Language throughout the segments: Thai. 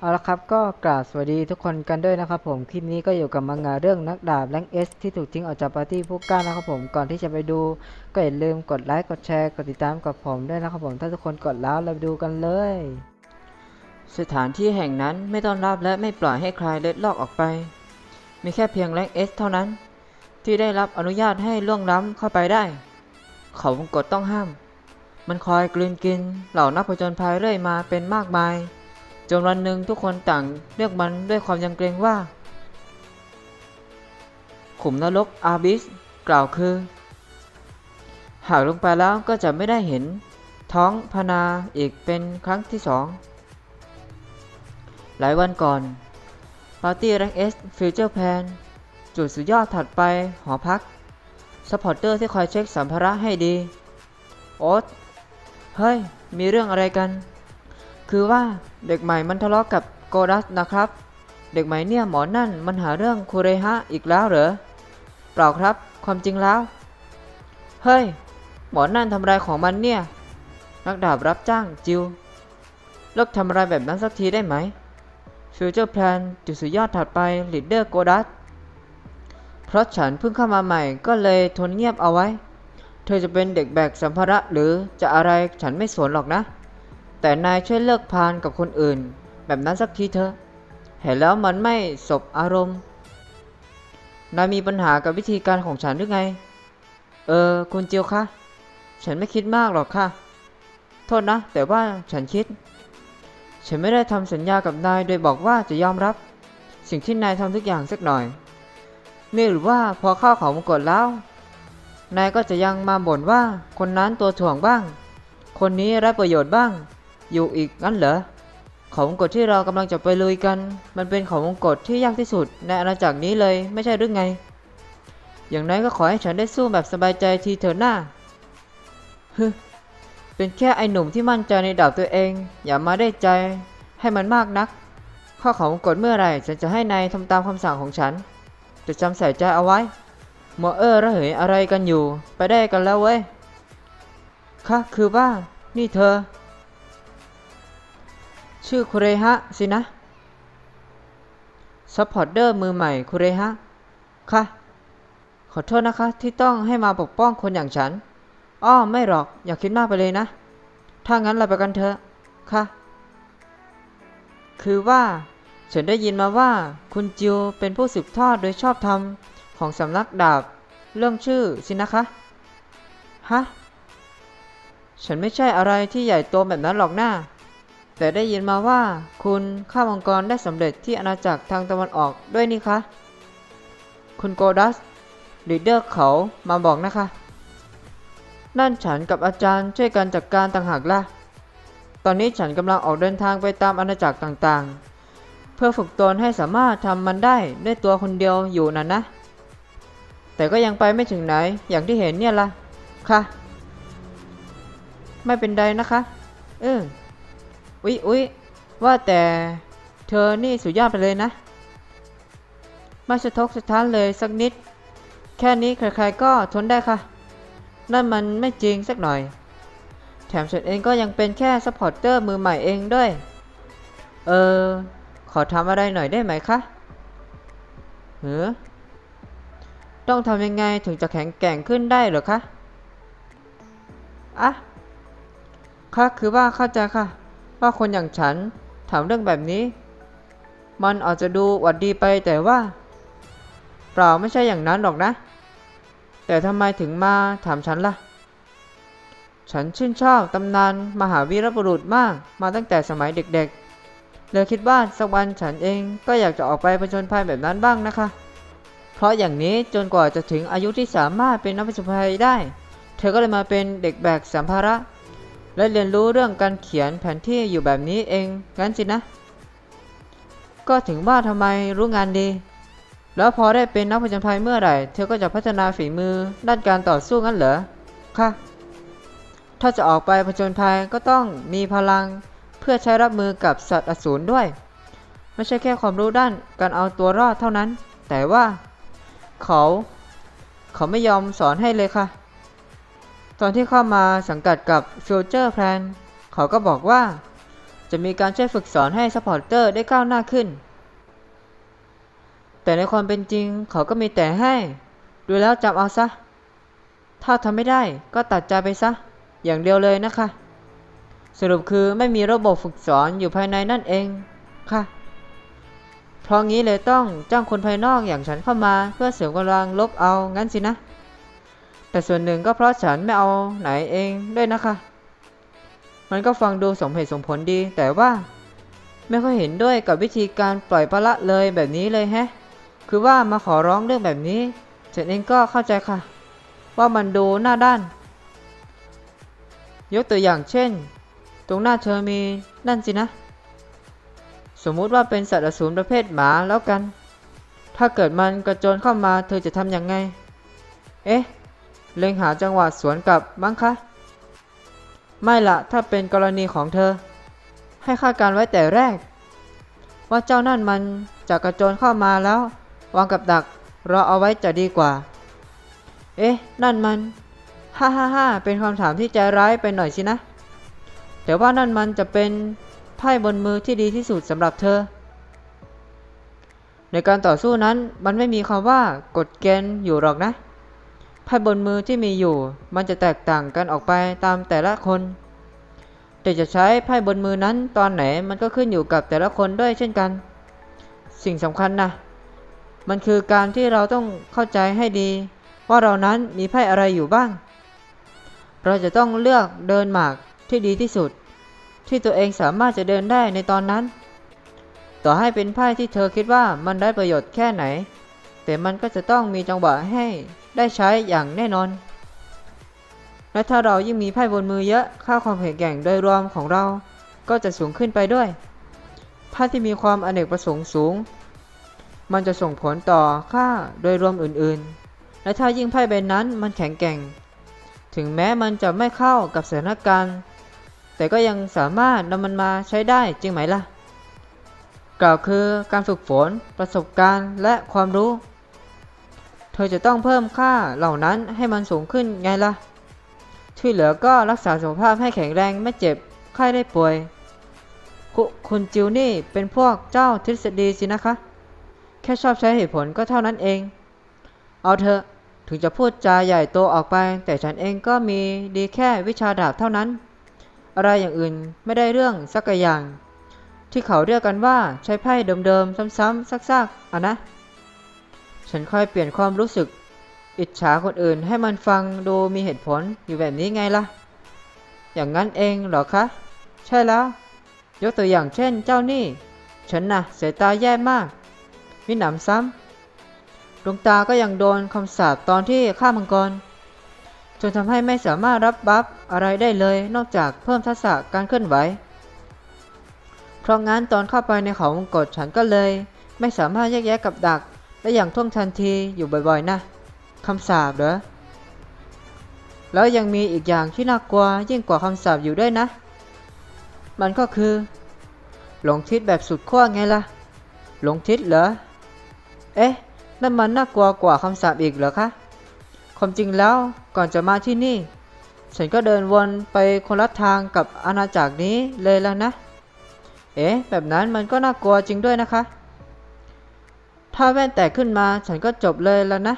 เอาละครับก็กราบสวัสดีทุกคนกันด้วยนะครับผมคลิปนี้ก็อยู่กับมังงะเรื่องนักดาบแรงเอสที่ถูกทิ้งออกจากปาร์ตี้ผู้กล้านะครับผมก่อนที่จะไปดู ก็อย่าลืมกดไลค์กดแชร์กดติดตามกับผมด้วยนะครับผมถ้าทุกคนกดแล้วเราไปดูกันเลย สถานที่แห่งนั้นไม่ต้อนรับและไม่ปล่อยให้ใครเล็ดลอดออกไป มีแค่เพียงแรงเอสเท่านั้น ที่ได้รับอนุญาตให้ล่วงล้ำเข้าไปได้ เขาวงกฎต้องห้าม มันคอยกลืนกินเหล่านักผจญภัยเรื่อยมาเป็นมากมาย จนวันหนึ่งทุกคนต่างเรียกมันด้วยความยำเกรงว่า ขุมนรกอาบิสกล่าวคือ หากลงไปแล้วก็จะไม่ได้เห็นท้องพนาอีกเป็นครั้งที่สอง หลายวันก่อนปาร์ตี้แรงเอสฟิวเจอร์แพนจุดสุดยอดถัดไปหอพักสปอร์เตอร์ที่คอยเช็คสัมภาระให้ดี โอ๊ตเฮ้ย มีเรื่องอะไรกัน คือว่า เด็กใหม่มันทะเลาะกับโกดัสนะครับ เด็กใหม่เนี่ยหมอนั่นมันหาเรื่องคูเรฮะอีกแล้วเหรอ เปล่าครับ ความจริงแล้ว เฮ้ย หมอนั่นทำอะไรของมันเนี่ย นักดาบรับจ้างจิว เลิกทำอะไรแบบนั้นสักทีได้ไหมฟิวเจอร์แพลนจุดสุดยอดถัดไปลีดเดอร์โกดัสเพราะฉันเพิ่งเข้ามาใหม่ก็เลยทนเงียบเอาไว้ เธอจะเป็นเด็กแบกสัมภาระหรือจะอะไรฉันไม่สนหรอกนะ แต่นายช่วยเลิกพานกับคนอื่น แบบนั้นสักทีเถอะ เห็นแล้วมันไม่สบอารมณ์ นายมีปัญหากับวิธีการของฉันหรือไง เออ คุณเจิวคะ ฉันไม่คิดมากหรอกค่ะ โทษนะ แต่ว่าฉันคิด ฉันไม่ได้ทำสัญญากับนายโดยบอกว่าจะยอมรับ สิ่งที่นายทำทุกอย่างสักหน่อย นี่หรือว่าพอเข้าเขามงกฎแล้ว นายก็จะยังมาบ่นว่าคนนั้นตัวถ่วงบ้าง คนนี้ได้ประโยชน์บ้าง อยู่อีกงั้นเหรอเขาวงกฎที่เรากำลังจะไปลุยกัน มันเป็นเขาวงกฎที่ยากที่สุดในอาณาจักรนี้เลยไม่ใช่หรือไง อย่างน้อยก็ขอให้ฉันได้สู้แบบสบายใจทีเถอะหน้าฮึเป็นแค่ไอหนุ่มที่มั่นใจในดาบตัวเอง อย่ามาได้ใจ ให้มันมากนัก ข้อเขาวงกฎเมื่อไหร่ฉันจะให้นายทำตามคำสั่งของฉัน จะจำใส่ใจเอาไว้มัวเออระเหยอะไรกันอยู่ ไปได้กันแล้วเว้ยค่ะคือว่า นี่เธอ ชื่อคุเรฮะสินะซัพพอร์เตอร์มือใหม่คุเรฮะค่ะ ขอโทษนะคะ ที่ต้องให้มาปกป้องคนอย่างฉัน อ้อ ไม่หรอก อย่าคิดมากไปเลยนะ ถ้างั้นเราไปกันเถอะ ค่ะ คือว่า ฉันได้ยินมาว่า คุณจิวเป็นผู้สืบทอดโดยชอบธรรมของสำนักดาบ เรื่องชื่อสินะคะ ฮะ ฉันไม่ใช่อะไรที่ใหญ่โตแบบนั้นหรอกหน้า แต่ได้ยินมาว่าคุณฆ่ามังกรได้สำเร็จที่อาณาจักรทางตะวันออกด้วยนี่คะ คุณโกดัสลีดเดอร์เขามาบอกนะคะ นั่นฉันกับอาจารย์ช่วยกันจัดกการต่างหากล่ะ ตอนนี้ฉันกำลังออกเดินทางไปตามอาณาจักรต่างๆ เพื่อฝึกตนให้สามารถทำมันได้ด้วยตัวคนเดียวอยู่นั่นนะ แต่ก็ยังไปไม่ถึงไหนอย่างที่เห็นเนี่ยล่ะ ค่ะ ไม่เป็นไรนะคะ เออ อุ๊ยอุ๊ยว่าแต่เธอนี่สุดยอดไปเลยนะ ไม่สะทกสะท้านเลยสักนิด แค่นี้ใครๆก็ทนได้ค่ะ นั่นมันไม่จริงสักหน่อย แถมฉันเองก็ยังเป็นแค่ซัพพอร์เตอร์มือใหม่เองด้วย เออ ขอทำอะไรหน่อยได้ไหมคะเหือต้องทำยังไงถึงจะแข็งแกร่งขึ้นได้หรอคะ อะค่ะคือว่าเข้าใจค่ะ ว่าคนอย่างฉันถามเรื่องแบบนี้ มันอาจจะดูหวัดดีไปแต่ว่า เปล่าไม่ใช่อย่างนั้นหรอกนะ แต่ทำไมถึงมาถามฉันล่ะ ฉันชื่นชอบตำนานมหาวีรบุรุษมากมาตั้งแต่สมัยเด็กๆเลยคิดว่าสักวันฉันเองก็อยากจะออกไปผจญภัยแบบนั้นบ้างนะคะ เพราะอย่างนี้จนกว่าจะถึงอายุที่สามารถเป็นนักผจญภัยได้ เธอก็เลยมาเป็นเด็กแบกสัมภาระ และเรียนรู้เรื่องการเขียนแผนที่อยู่แบบนี้เองงั้นสินะ ก็ถึงว่าทำไมรู้งานดี แล้วพอได้เป็นนักผจญภัยเมื่อไหร่ เธอก็จะพัฒนาฝีมือด้านการต่อสู้งั้นเหรอค่ะถ้าจะออกไปผจญภัยก็ต้องมีพลังเพื่อใช้รับมือกับสัตว์อสูรด้วย ไม่ใช่แค่ความรู้ด้านการเอาตัวรอดเท่านั้น แต่ว่า เขา เขาไม่ยอมสอนให้เลยค่ะ ตอนที่เข้ามาสังกัดกับ Future Plan เขาก็บอกว่า จะมีการช่วยฝึกสอนให้ซัพพอร์เตอร์ได้ก้าวหน้าขึ้น แต่ในความเป็นจริงเขาก็มีแต่ให้ ดูแล้วจำเอาซะ ถ้าทำไม่ได้ก็ตัดใจไปซะ อย่างเดียวเลยนะคะ สรุปคือไม่มีระบบฝึกสอนอยู่ภายในนั่นเองค่ะ เพราะงี้เลยต้องจ้างคนภายนอกอย่างฉันเข้ามา เพื่อเสริมกำลังลบเอางั้นสินะ แต่ส่วนหนึ่งก็เพราะฉันไม่เอาไหนเองด้วยนะคะ มันก็ฟังดูสมเหตุสมผลดี แต่ว่า ไม่ค่อยเห็นด้วยกับวิธีการปล่อยปละละเลยแบบนี้เลยแฮะ คือว่ามาขอร้องเรื่องแบบนี้ฉันเองก็เข้าใจค่ะ ว่ามันดูหน้าด้าน ยกตัวอย่างเช่น ตรงหน้าเธอมีนั่นสินะ สมมุติว่าเป็นสัตว์อสูรประเภทหมาแล้วกัน ถ้าเกิดมันกระโจนเข้ามาเธอจะทำยังไง เอ๊ะ เล็งหาจังหวะสวนกลับบ้างคะ ไม่ละถ้าเป็นกรณีของเธอ ให้คาดการไว้แต่แรก ว่าเจ้านั่นมันจะกระโจนเข้ามาแล้ว วางกับดักรอเอาไว้จะดีกว่า เอ๊ะ นั่นมันฮ่าฮ่าฮ่าเป็นคำถามที่ใจร้ายไปหน่อยสินะ แต่ว่านั่นมันจะเป็นไพ่บนมือที่ดีที่สุดสำหรับเธอ ในการต่อสู้นั้นมันไม่มีคำว่ากฎเกณฑ์อยู่หรอกนะ ไพ่บนมือที่มีอยู่ มันจะแตกต่างกันออกไปตามแต่ละคนแต่จะใช้ไพ่บนมือนั้นตอนไหนมันก็ขึ้นอยู่กับแต่ละคนด้วยเช่นกัน สิ่งสำคัญนะ มันคือการที่เราต้องเข้าใจให้ดี ว่าเรานั้นมีไพ่อะไรอยู่บ้าง เราจะต้องเลือกเดินหมากที่ดีที่สุด ที่ตัวเองสามารถจะเดินได้ในตอนนั้น ต่อให้เป็นไพ่ที่เธอคิดว่ามันได้ประโยชน์แค่ไหน แต่มันก็จะต้องมีจังหวะให้ ได้ใช้อย่างแน่นอน และถ้าเรายิ่งมีไพ่บนมือเยอะ ค่าความแข็งแกร่งโดยรวมของเราก็จะสูงขึ้นไปด้วยไพ่ที่มีความอเนกประสงค์สูง มันจะส่งผลต่อค่าโดยรวมอื่นๆ และถ้ายิ่งไพ่ใบนั้นมันแข็งแกร่ง ถึงแม้มันจะไม่เข้ากับสถานการณ์ แต่ก็ยังสามารถนำมันมาใช้ได้จริงไหมล่ะ กล่าวคือการฝึกฝนประสบการณ์และความรู้ เธอจะต้องเพิ่มค่าเหล่านั้นให้มันสูงขึ้นไงล่ะ ที่เหลือก็รักษาสุขภาพให้แข็งแรงไม่เจ็บไข้ได้ป่วยคุคุณจิวนี่เป็นพวกเจ้าทฤษฎีสินะคะ แค่ชอบใช้เหตุผลก็เท่านั้นเอง เอาเถอะถึงจะพูดจาใหญ่โตออกไป แต่ฉันเองก็มีดีแค่วิชาดาบเท่านั้น อะไรอย่างอื่นไม่ได้เรื่องสักอย่าง ที่เขาเรียกกันว่าใช้ไพ่เดิมๆซ้ำๆซักๆอะนะ ฉันค่อยเปลี่ยนความรู้สึก อิจฉาคนอื่นให้มันฟังดูมีเหตุผลอยู่แบบนี้ไงล่ะ อย่างนั้นเองเหรอคะ ใช่แล้ว ยกตัวอย่างเช่นเจ้านี่ ฉันน่ะสายตาแย่มากมิหนำซ้ำดวงตาก็ยังโดนคำสาปตอนที่ฆ่ามังกร จนทำให้ไม่สามารถรับบัฟอะไรได้เลยนอกจากเพิ่มทักษะการเคลื่อนไหวเพราะงั้นตอนเข้าไปในเขาวงกฏฉันก็เลย ไม่สามารถแยกแยะกับดัก ได้อย่างท่วงทันทีอยู่บ่อยๆนะคำสาปเหรอแล้วยังมีอีกอย่างที่น่ากลัวยิ่งกว่าคำสาปอยู่ด้วยนะ มันก็คือ หลงทิศแบบสุดขั้วไงล่ะ หลงทิศเหรอ เอ๊ะนั่นมันน่ากลัวกว่าคำสาปอีกเหรอคะความจริงแล้วก่อนจะมาที่นี่ ฉันก็เดินวนไปคนละทางกับอาณาจักรนี้เลยแล้วนะ เอ๊ะแบบนั้นมันก็น่ากลัวจริงด้วยนะคะ ถ้าแว่นแตกขึ้นมาฉันก็จบเลยแล้วนะ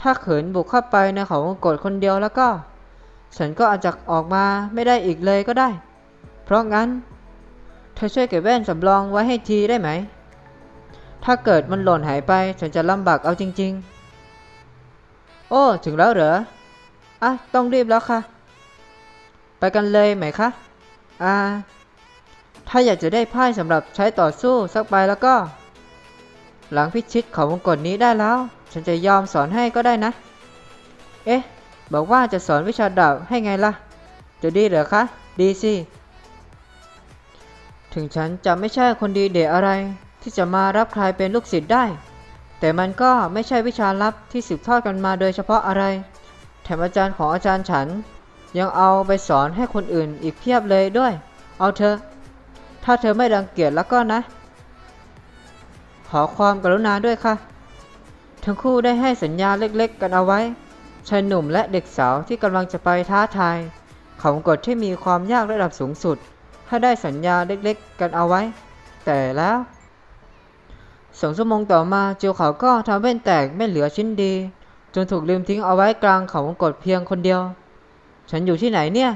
ถ้าเขินบุกเข้าไปในเขาวงกฏคนเดียวแล้วก็ ฉันก็อาจจะออกมาไม่ได้อีกเลยก็ได้ เพราะงั้น เธอช่วยเก็บแว่นสำรองไว้ให้ทีได้ไหม ถ้าเกิดมันหล่นหายไปฉันจะลำบากเอาจริง ๆ โอ้ ถึงแล้วเหรอ อะ ต้องรีบแล้วค่ะ ไปกันเลยไหมคะ อ่า ถ้าอยากจะได้ไพ่สำหรับใช้ต่อสู้สักใบแล้วก็ หลังพิชิตเขาวงกฏนี้ได้แล้ว ฉันจะยอมสอนให้ก็ได้นะ เอ๊ะ บอกว่าจะสอนวิชาดาบให้ไงล่ะ จะดีเหรอคะ ดีสิ ถึงฉันจะไม่ใช่คนดีเดะอะไร ที่จะมารับใครเป็นลูกศิษย์ได้ แต่มันก็ไม่ใช่วิชาลับที่สืบทอดกันมาโดยเฉพาะอะไร แถมอาจารย์ของอาจารย์ฉัน ยังเอาไปสอนให้คนอื่นอีกเพียบเลยด้วย เอาเถอถ้าเธอไม่รังเกียจแล้วก็นะ ขอความกรุณาด้วยค่ะ ทั้งคู่ได้ให้สัญญาเล็กๆ กันเอาไว้ชายหนุ่มและเด็กสาวที่กำลังจะไปท้าทายเขาวงกฏที่มีความยากระดับสูงสุดถ้ได้สัญญาเล็กๆ กันเอาไว้ แต่แล้วสองชั่วโมงต่อมาจิวเขาก็ทำแว่นแตกไม่เหลือชิ้นดี จนถูกลืมทิ้งเอาไว้กลางเขาวงกตเพียงคนเดียว ฉันอยู่ที่ไหนเนี่ย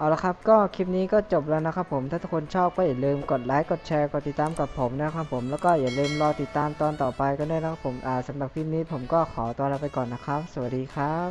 เอาละครับก็คลิปนี้ก็จบแล้วนะครับผมถ้าทุกคนชอบก็อย่าลืมกดไลค์กดแชร์กดติดตามกับผมนะครับผมแล้วก็อย่าลืมรอติดตามตอนต่อไปก็ได้นะครับผมอ่าสำหรับคลิปนี้ผมก็ขอตัวลาไปก่อนนะครับ สวัสดีครับ